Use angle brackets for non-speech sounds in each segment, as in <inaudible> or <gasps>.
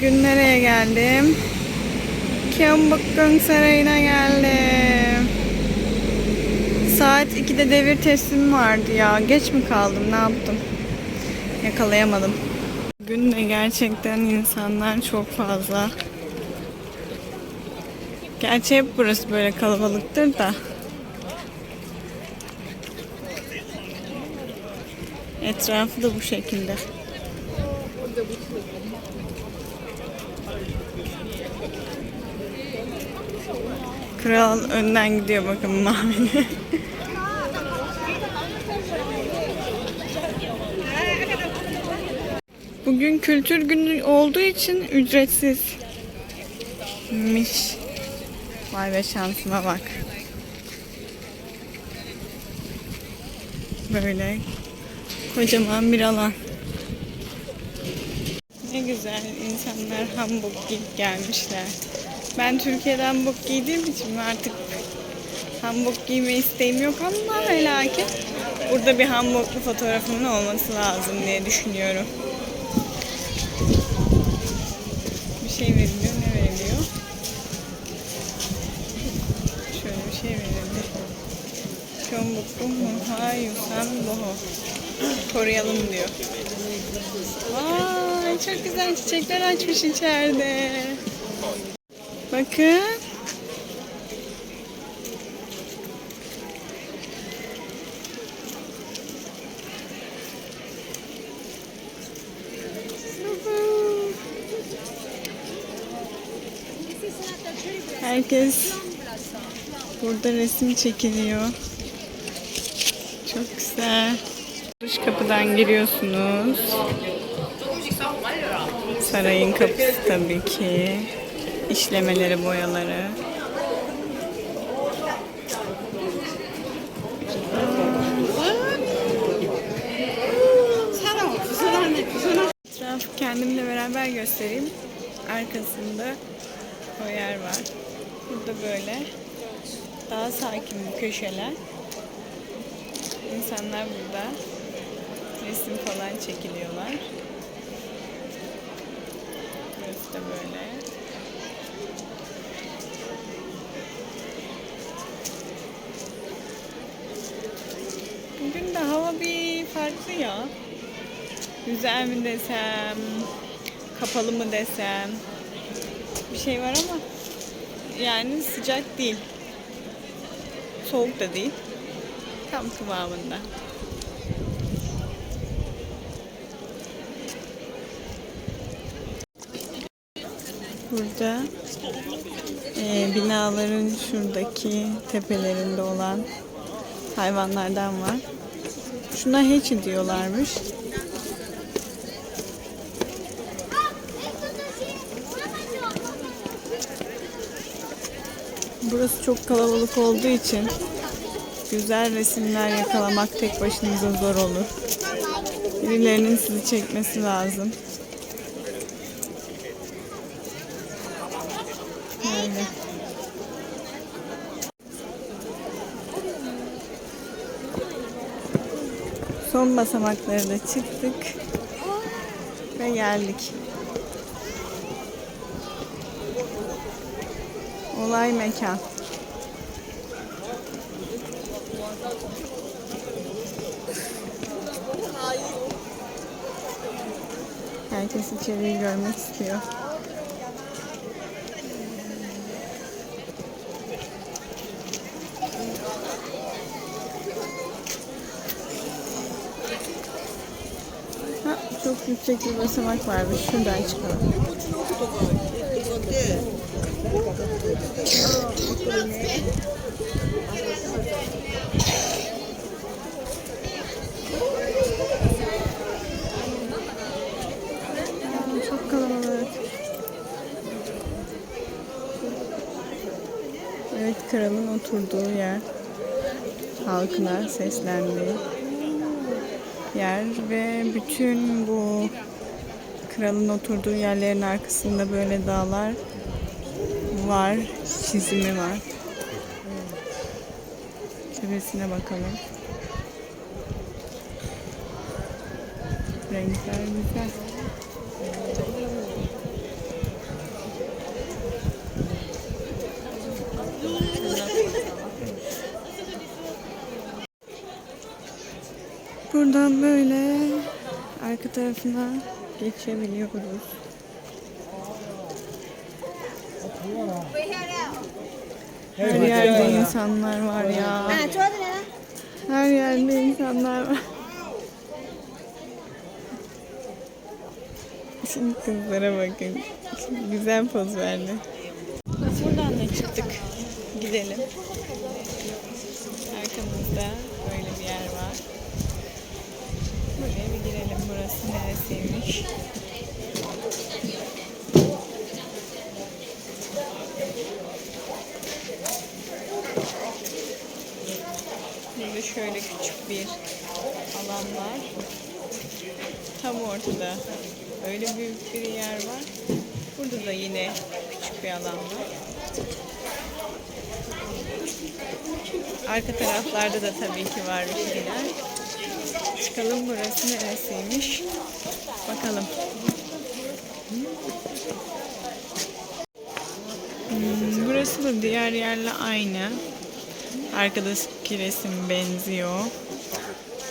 Bugün nereye geldim? Kyeonbokgung Sarayı'na geldim. Saat 2'de devir teslim vardı ya. Geç mi kaldım? Ne yaptım? Yakalayamadım. Bugün de gerçekten insanlar çok fazla. Gerçi hep burası böyle kalabalıktır da. Etrafı da bu şekilde. Kral önden gidiyor bakın mavili. Bugün kültür günü olduğu için ücretsizmiş. Vay be şansıma bak. Böyle kocaman bir alan. Ne güzel insanlar giyip gelmişler. Ben Türkiye'den hanbok giydiğim için artık hanbok giyme isteğim yok ama ve lakin burada bir hanboklu fotoğrafımın olması lazım diye düşünüyorum. Bir şey veriliyor. Ne veriliyor? Şöyle bir şey verildi. Kyombukbu Muha Yusan Boho. Koruyalım diyor. Vay çok güzel çiçekler açmış içeride. Bakın. Herkes burada resim çekiliyor. Çok güzel. Dış kapıdan giriyorsunuz. Sarayın kapısı tabii ki. İşlemeleri, boyaları. Etrafı kendimle beraber göstereyim. Arkasında o yer var. Burada böyle daha sakin bu köşeler. İnsanlar burada resim falan çekiliyorlar. Burası da böyle. Bugün de hava bir farklı ya. Güzel mi desem, kapalı mı desem. Bir şey var ama yani sıcak değil. Soğuk da değil. Tam kıvamında. Burada e, binaların şuradaki tepelerinde olan hayvanlardan var. Şuna heçi diyorlarmış. Burası çok kalabalık olduğu için güzel resimler yakalamak tek başınıza zor olur. Birilerinin sizi çekmesi lazım. Böyle. Son basamakları da çıktık ve geldik. Olay mekan. Herkes içeriği görmek istiyor. Ha, yüksek bir basamak varmış. Şuradan çıkalım. Çok kalabalık. Evet, kralın oturduğu yer. Halkına seslendiği yer ve bütün bu kralın oturduğu yerlerin arkasında böyle dağlar var, çizimi var. Tepesine bakalım. Renkler güzel. Buradan böyle arka tarafına geçebiliyoruz. Her yerde insanlar var ya. Her yerde insanlar var. Şimdi kızlara bakın. Güzel poz verdi. Buradan da çıktık. Gidelim. Arkamızda böyle bir yer var. Buraya bir girelim. Burası neresiymiş? Burada şöyle küçük bir alan var. Tam ortada öyle büyük bir yer var. Burada da yine küçük bir alan var. Arka taraflarda da tabii ki var bir şeyler. Çıkalım burası neresiymiş? Bakalım. Hmm, burası da diğer yerle aynı. Arkadaki resim benziyor.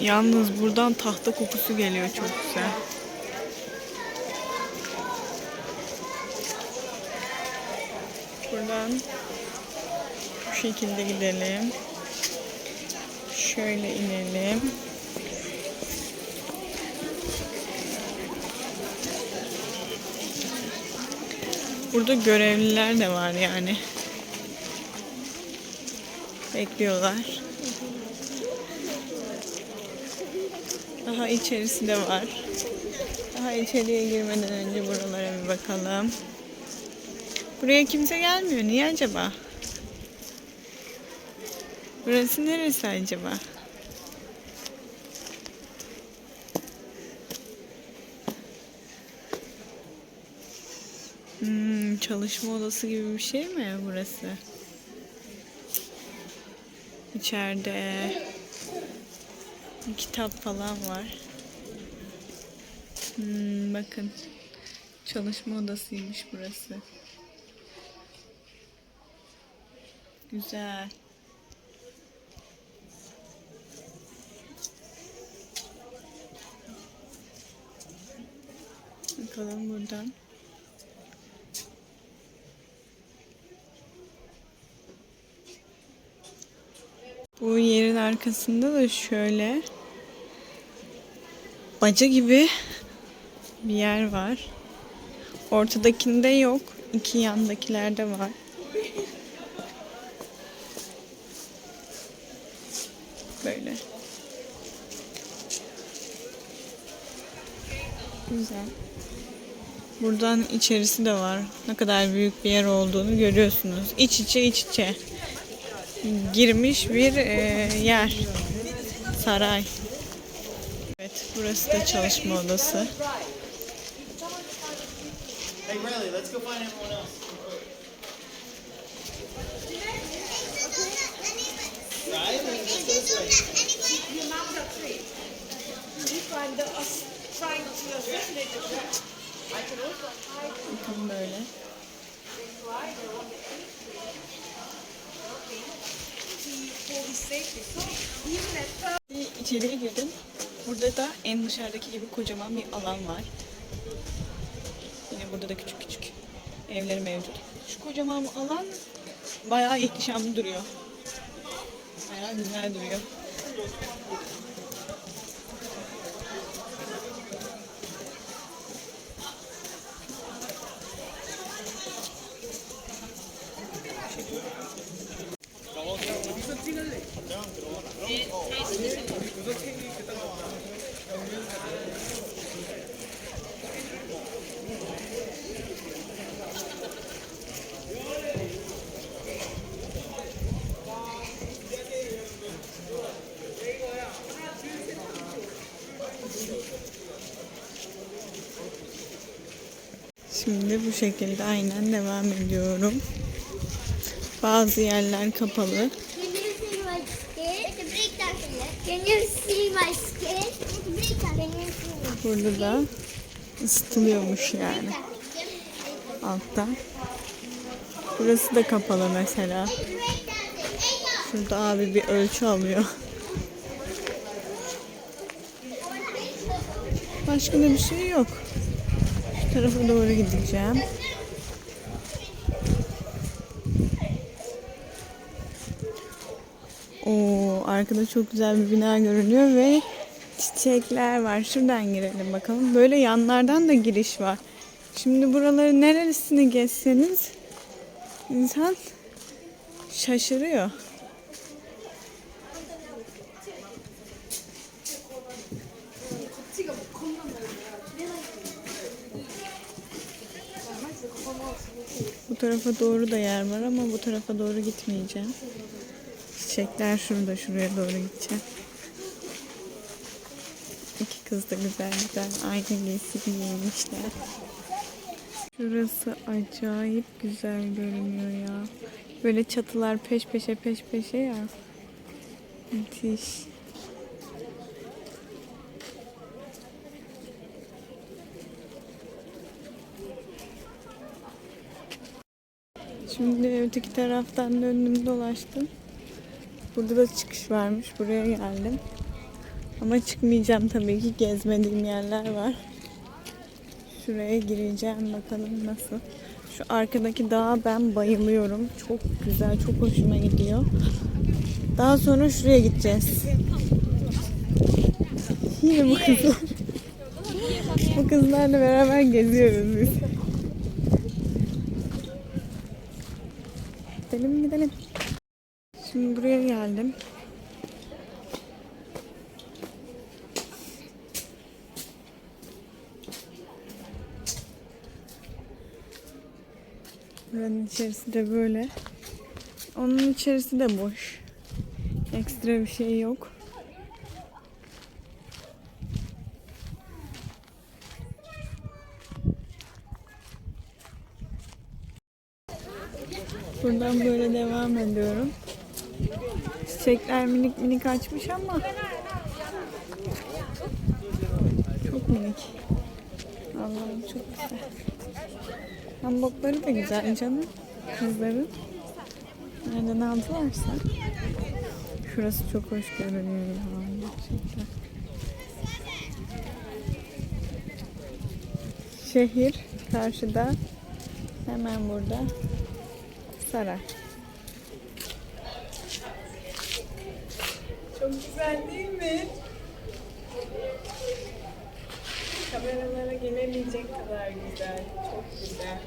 Yalnız buradan tahta kokusu geliyor çok güzel. Buradan bu şekilde gidelim. Şöyle inelim. Burada görevliler de var yani. Bekliyorlar. Daha içerisi de var. Daha içeriye girmeden önce buralara bir bakalım. Buraya kimse gelmiyor. Niye acaba? Burası neresi acaba? Hmm, çalışma odası gibi bir şey mi burası? İçeride kitap falan var. Hmm, bakın. Çalışma odasıymış burası. Güzel. Bakalım buradan. Bu yerin arkasında da şöyle baca gibi bir yer var. Ortadakinde yok. İki yandakilerde var. Böyle. Güzel. Buradan içerisi de var. Ne kadar büyük bir yer olduğunu görüyorsunuz. İç içe iç içe. Girmiş bir e, yer. Saray. Evet, burası da çalışma odası. Hey Riley, Bir İçeriye girdim. Burada da en dışarıdaki gibi kocaman bir alan var. Yine burada da küçük küçük evleri mevcut. Şu kocaman alan bayağı ihtişamlı duruyor. Bayağı güzel duruyor. Şimdi bu şekilde aynen devam ediyorum. Bazı yerler kapalı. Burada da ısıtılıyormuş yani altta. Burası da kapalı mesela. Şurada abi bir ölçü alıyor. Başka da bir şey yok. Tarafa doğru gideceğim. Oo, arkada çok güzel bir bina görünüyor ve çiçekler var. Şuradan girelim bakalım. Böyle yanlardan da giriş var. Şimdi buraları neresini gezseniz insan şaşırıyor. Tarafa doğru da yer var ama bu tarafa doğru gitmeyeceğim. Çiçekler şurada, şuraya doğru gideceğim. İki kız da güzel güzel aynı giysi giymişler. Şurası acayip güzel görünüyor ya. Böyle çatılar peş peşe peş peşe ya. Müthiş. Şimdi öteki taraftan döndüm dolaştım. Burada da çıkış varmış. Buraya geldim. Ama çıkmayacağım tabii ki. Gezmediğim yerler var. Şuraya gireceğim. Bakalım nasıl. Şu arkadaki dağa ben bayılıyorum. Çok güzel, çok hoşuma gidiyor. Daha sonra şuraya gideceğiz. Yine bu kızlar. <laughs> bu kızlarla beraber geziyoruz biz. Gidelim gidelim. Şimdi buraya geldim. Buranın içerisi de böyle. Onun içerisi de boş. Ekstra bir şey yok. Buradan böyle devam ediyorum. Çiçekler minik minik açmış ama çok minik. Allah'ım çok güzel. Hanbokları da güzel canım. Kızların. Nereden aldılarsa. Şurası çok hoş görünüyor. Gerçekten. Şehir karşıda. Hemen burada. Saray. Çok güzel değil mi? Kameralara gelemeyecek kadar güzel. Çok güzel.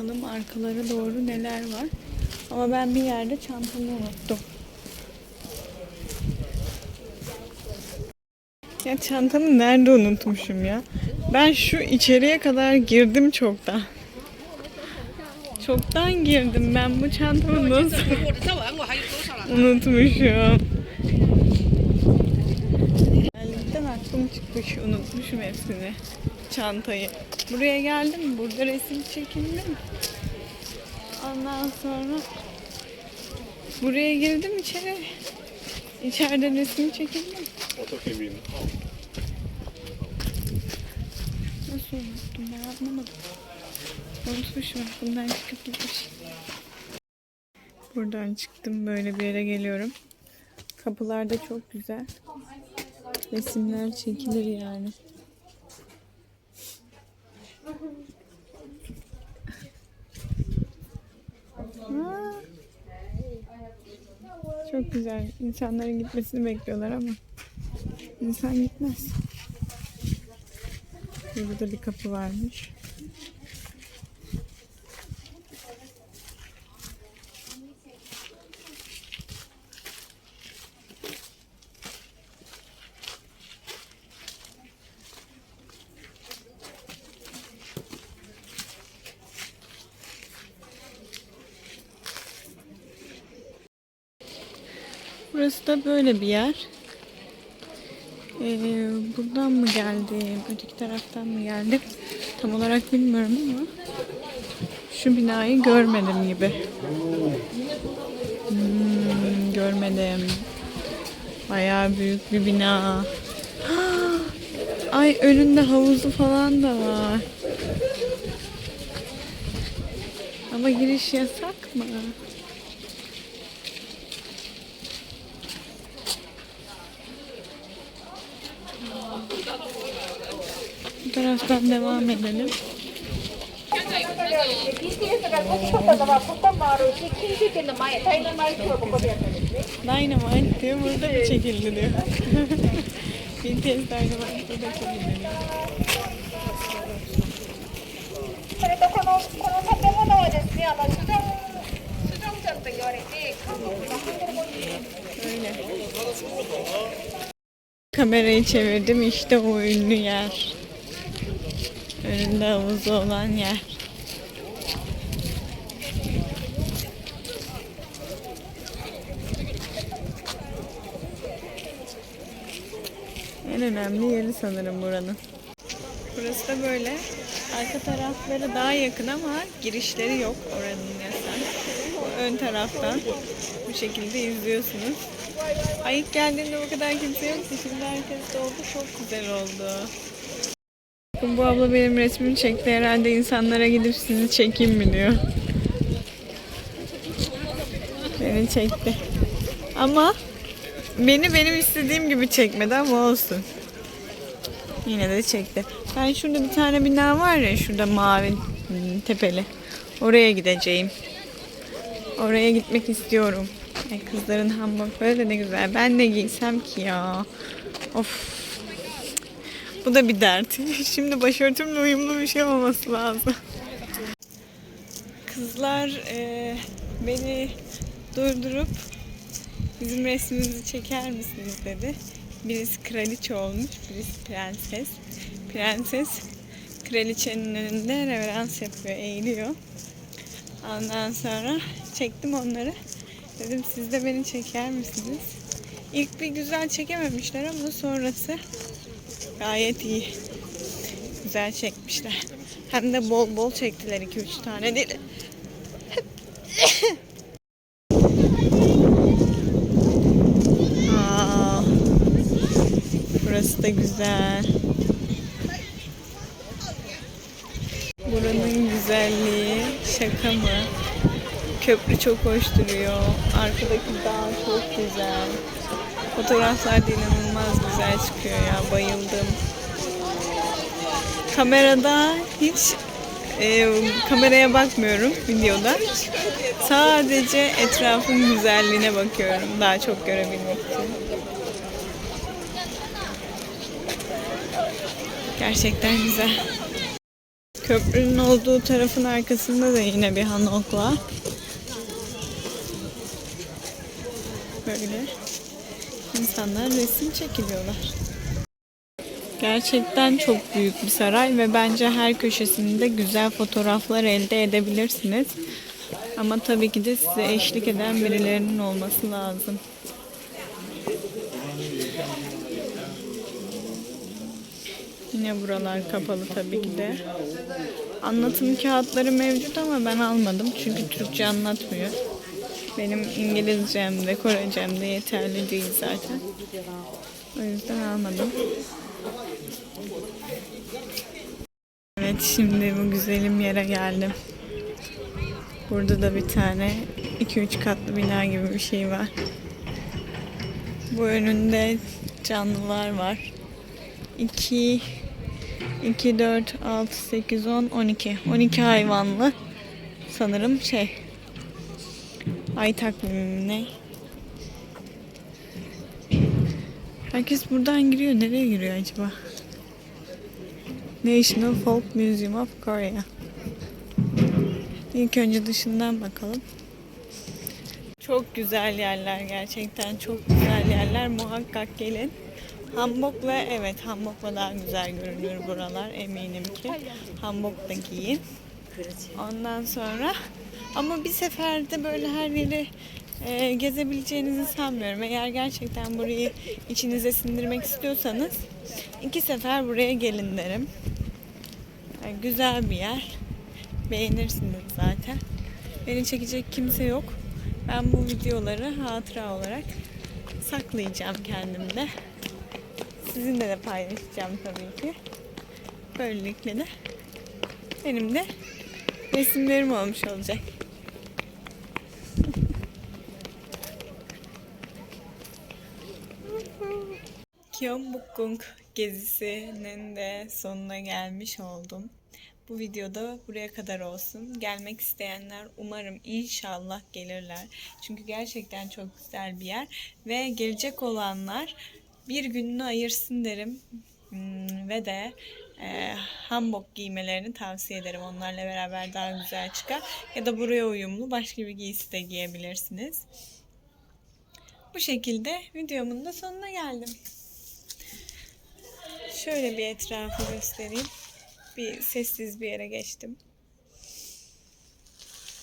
bakalım arkalara doğru neler var. Ama ben bir yerde çantamı unuttum. Ya çantamı nerede unutmuşum ya? Ben şu içeriye kadar girdim çoktan. Çoktan girdim ben bu çantamı nasıl unutmuşum. Geldikten aklım çıkmış unutmuşum hepsini. Çantayı. Buraya geldim burada resim çekindim. Ondan sonra buraya girdim içeri. İçeride resim çekindim. Nasıl unuttum ben anlamadım. Unutmuşum aklımdan çıkıp gitmiş. Buradan çıktım böyle bir yere geliyorum. Kapılar da çok güzel. Resimler çekilir yani. Çok güzel. İnsanların gitmesini bekliyorlar ama insan gitmez. Burada da bir kapı varmış. Burası da böyle bir yer. Ee, buradan mı geldim, öteki taraftan mı geldim? Tam olarak bilmiyorum ama şu binayı görmedim gibi. Hmm, görmedim. Bayağı büyük bir bina. <gasps> Ay önünde havuzu falan da var. Ama giriş yasak mı? んですね。 Dynamite diyor burada mı çekildi diyor. <laughs> BTS Dynamite burada çekildi diyor. それとこのこの建物はですね、あのスジョンスジョンジャンと言われて、韓国のハンドル語に Öyle. Kamerayı çevirdim işte o ünlü yer. Önünde havuzu olan yer. En önemli yeri sanırım buranın. Burası da böyle. Arka tarafları daha yakın ama girişleri yok oranın yasak. Ön taraftan bu şekilde izliyorsunuz. Ay ilk geldiğimde bu kadar kimse yoktu. Şimdi herkes doldu. Çok güzel oldu. Bu abla benim resmimi çekti. Herhalde insanlara gidip sizi çekeyim mi diyor. Beni çekti. Ama beni benim istediğim gibi çekmedi ama olsun. Yine de çekti. Ben şurada bir tane bina var ya şurada mavi hmm, tepeli. Oraya gideceğim. Oraya gitmek istiyorum. Kızların hamburgeri de ne güzel. Ben ne giysem ki ya. Of. Bu da bir dert. <laughs> Şimdi başörtümle uyumlu bir şey olması lazım. Kızlar eee, beni durdurup bizim resmimizi çeker misiniz dedi. Birisi kraliçe olmuş, birisi prenses. Prenses kraliçenin önünde reverans yapıyor, eğiliyor. Ondan sonra çektim onları. Dedim siz de beni çeker misiniz? İlk bir güzel çekememişler ama sonrası gayet iyi. Güzel çekmişler. Hem de bol bol çektiler 2-3 tane değil. Aa, burası da güzel. Buranın güzelliği şaka mı? Köprü çok hoş duruyor. Arkadaki dağ çok güzel. Fotoğraflar da inanılmaz güzel çıkıyor ya. Bayıldım. Kamerada hiç e, kameraya bakmıyorum videoda. Sadece etrafın güzelliğine bakıyorum. Daha çok görebilmek için. Gerçekten güzel. Köprünün olduğu tarafın arkasında da yine bir hanok var. Böyle insanlar resim çekiliyorlar. Gerçekten çok büyük bir saray ve bence her köşesinde güzel fotoğraflar elde edebilirsiniz. Ama tabii ki de size eşlik eden birilerinin olması lazım. Yine buralar kapalı tabii ki de. Anlatım kağıtları mevcut ama ben almadım çünkü Türkçe anlatmıyor. Benim İngilizcem de Korecem de yeterli değil zaten. O yüzden almadım. Evet şimdi bu güzelim yere geldim. Burada da bir tane 2-3 katlı bina gibi bir şey var. Bu önünde canlılar var. 2 2 4 6 8 10 12. 12 hayvanlı sanırım şey. Ay takvimi ne? Herkes buradan giriyor. Nereye giriyor acaba? National Folk Museum of Korea. İlk önce dışından bakalım. Çok güzel yerler gerçekten çok güzel yerler muhakkak gelin. Hanbokla evet hanbokla daha güzel görünür buralar eminim ki. Hanbok da giyin. Ondan sonra ama bir seferde böyle her yeri e, gezebileceğinizi sanmıyorum. Eğer gerçekten burayı içinize sindirmek istiyorsanız iki sefer buraya gelin derim. Yani güzel bir yer. Beğenirsiniz zaten. Beni çekecek kimse yok. Ben bu videoları hatıra olarak saklayacağım kendimde. Sizinle de paylaşacağım tabii ki. Böylelikle de benim de resimlerim olmuş olacak. Gyeongbokgung gezisinin de sonuna gelmiş oldum. Bu videoda buraya kadar olsun. Gelmek isteyenler umarım inşallah gelirler. Çünkü gerçekten çok güzel bir yer. Ve gelecek olanlar bir gününü ayırsın derim. Hmm, ve de e, hanbok giymelerini tavsiye ederim. Onlarla beraber daha güzel çıkar. Ya da buraya uyumlu başka bir giysi de giyebilirsiniz. Bu şekilde videomun da sonuna geldim. Şöyle bir etrafı göstereyim. Bir sessiz bir yere geçtim.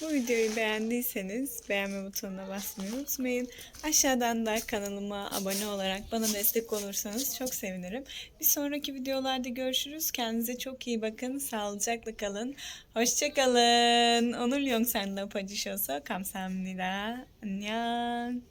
Bu videoyu beğendiyseniz beğenme butonuna basmayı unutmayın. Aşağıdan da kanalıma abone olarak bana destek olursanız çok sevinirim. Bir sonraki videolarda görüşürüz. Kendinize çok iyi bakın. Sağlıcakla kalın. Hoşçakalın. Onur Yongsenden pacışosa kamsamnida. Annyeong.